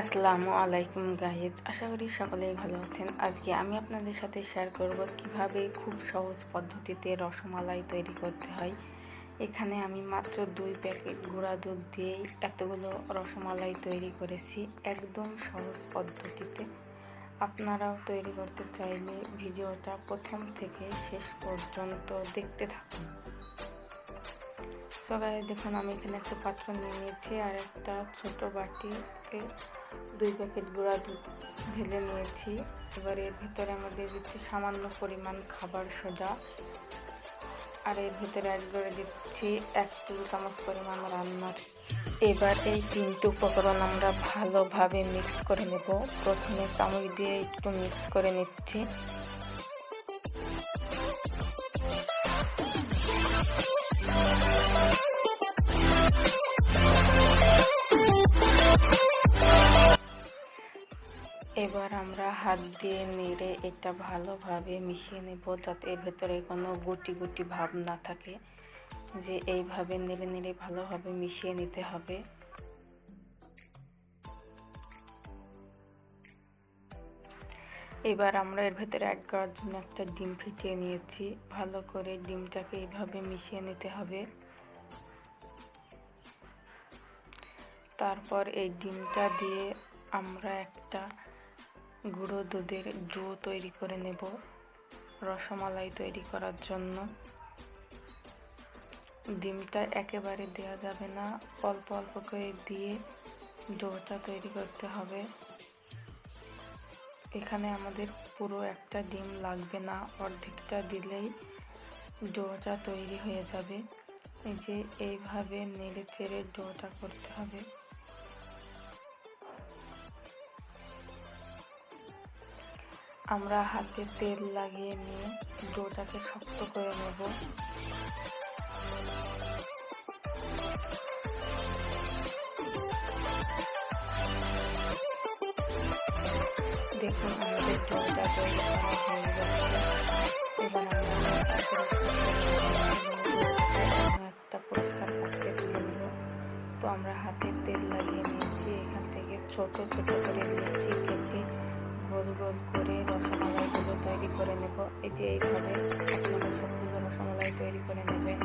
আসসালামু আলাইকুম গাইজ, আশা করি সকলেই ভালো আছেন। আজকে আমি আপনাদের সাথে শেয়ার করব কীভাবে খুব সহজ পদ্ধতিতে রসমালাই তৈরি করতে হয়। এখানে আমি মাত্র দুই প্যাকেট গুঁড়া দুধ দিয়েই এতগুলো রসমালাই তৈরি করেছি, একদম সহজ পদ্ধতিতে। আপনারাও তৈরি করতে চাইলে ভিডিওটা প্রথম থেকে শেষ পর্যন্ত দেখতে থাকুন। সবাই দেখুন, আমি এখানে একটা পাত্র নিয়ে নিয়েছি আর একটা ছোট বাটিতে দুই প্যাকেট গুঁড়া দুধ ঢেলে নিয়েছি। এবার এর ভিতরে আমরা দিয়ে দিচ্ছি সামান্য পরিমাণ খাবার সোডা। আর এর ভিতরে অ্যাড করে দিচ্ছি এক টেবিল চামচ পরিমাণ রান্নার। এবার এই তিনটি উপকরণ আমরা ভালোভাবে মিক্স করে নেব। প্রথমে চামচ দিয়ে একটু মিক্স করে নিচ্ছি। এবার আমরা হাত দিয়ে নেড়ে এটা ভালোভাবে মিশিয়ে নেব যাতে এর ভেতরে কোনো গুটি গুটি ভাব না থাকে। যে এইভাবে নেড়ে নেড়ে ভালোভাবে মিশিয়ে নিতে হবে। এবার আমরা এর ভেতরে অ্যাড করার জন্য একটা ডিম ফিটিয়ে নিয়েছি। ভালো করে ডিমটাকে এইভাবে মিশিয়ে নিতে হবে। তারপর এই ডিমটা দিয়ে আমরা একটা গুঁড়ো দুধের ডো তৈরি করে নেব, রসমালাই তৈরি করার জন্য। ডিমটা একেবারে দেওয়া যাবে না, অল্প অল্প করে দিয়ে ডোটা তৈরি করতে হবে। এখানে আমাদের পুরো একটা ডিম লাগবে না, অর্ধেকটা দিলেই ডোটা তৈরি হয়ে যাবে। এই যে এইভাবে নেড়ে চেড়ে ডোটা করতে হবে। আমরা হাতে তেল লাগিয়ে নিয়ে ডোটাকে শক্ত করে নেব। দেখুন, আমাদের ডোটা একটা পরিষ্কার পাত্রে তুলে নেব। তো আমরা হাতে তেল লাগিয়ে নিয়েছি। এখান থেকে ছোট ছোট করে নিয়েছি কেটে গোল গোল করে রসমালাইগুলো তৈরি করে নেব। এই যে এইভাবে আপনারা সবগুলো রসমালাই তৈরি করে নেবেন।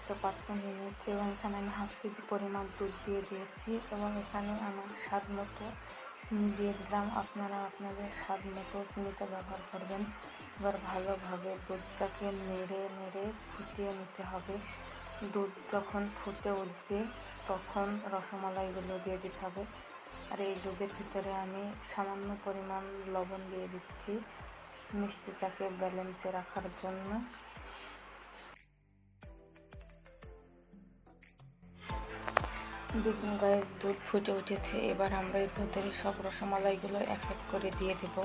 একটা পাত্র নিয়ে নিয়েছি এবং এখানে আমি হাফ কেজি পরিমাণ দুধ দিয়ে দিয়েছি এবং এখানে আমার স্বাদ মতো চিনি দিয়ে দিলাম। আপনারা আপনাদের স্বাদ মতো চিনিটা ব্যবহার করবেন। এবার ভালোভাবে দুধটাকে নেড়ে নেড়ে ফুটিয়ে নিতে হবে। দুধ যখন ফুটে উঠবে তখন রসমালাইগুলো দিয়ে দিতে হবে। আর এই দুধের ভিতরে আমি সামান্য পরিমাণ লবণ দিয়ে দিচ্ছি মিষ্টিটাকে ব্যালেন্সে রাখার জন্য। দেখুন গায়ে দুধ ফুটে উঠেছে, এবার আমরা এর ভেতরে সব রসমালাইগুলো এক এক করে দিয়ে দেব।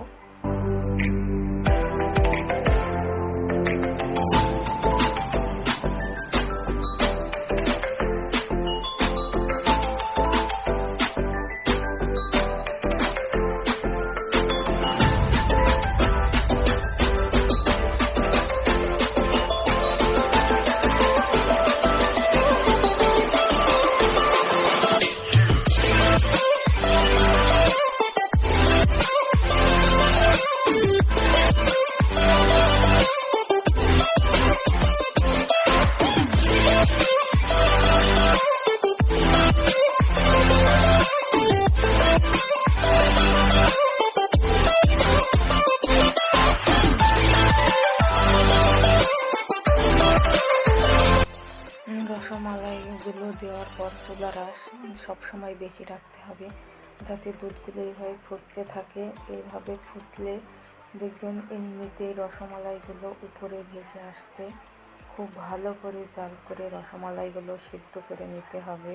রসমালাইগুলো দেওয়ার পর চুলার সব সবসময় বেশি রাখতে হবে। যাতে দুধগুলো এইভাবে ফুটতে থাকে এইভাবে ফুটলে দেখবেন এমনিতেই রসমালাইগুলো উপরে ভেসে আসছে। খুব ভালো করে জাল করে রসমালাইগুলো সিদ্ধ করে নিতে হবে।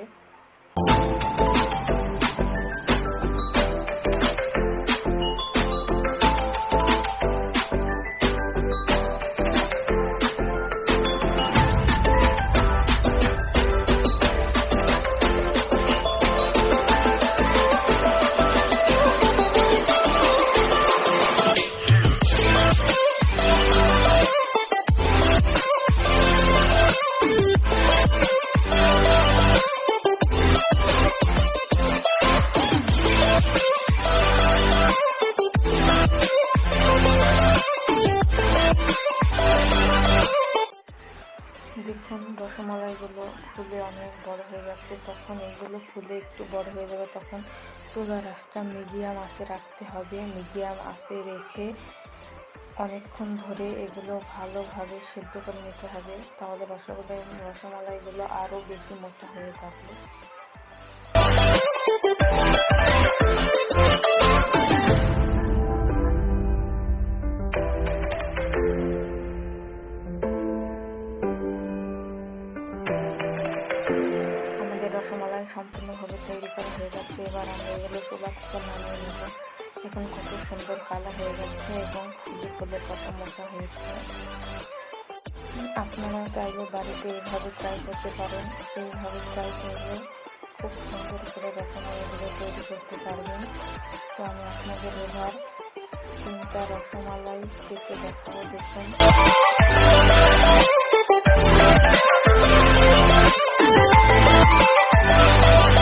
ফুলে অনেক বড় হয়ে যাচ্ছে, তখন এগুলো ফুলে একটু বড় হয়ে যাবে, তখন চুলা রাসটা মিডিয়াম আঁচে রাখতে হবে। মিডিয়াম আঁচে রেখে অনেকক্ষণ ধরে এগুলো ভালোভাবে সেদ্ধ করে নিতে হবে, তাহলে রসগোল্লা এবং রসমালাইগুলো আরও বেশি মোটা হয়ে যাবে। এবার আমরা এগুলো চুলা থেকে নামিয়ে নেব এখন কত সুন্দর কালার হয়ে যাচ্ছে এবং ফুলে ফুলে কত মোটা হয়েছে। আপনারা চাইলে বাড়িতে এইভাবে ট্রাই করতে পারেন। এইভাবে ট্রাই করলে খুব সুন্দর করে রসমালাইগুলো তৈরি করতে পারবেন। তো আমি আপনাদের এবার তিনটা রসমালাই কেটে দেখাবো, দেখুন।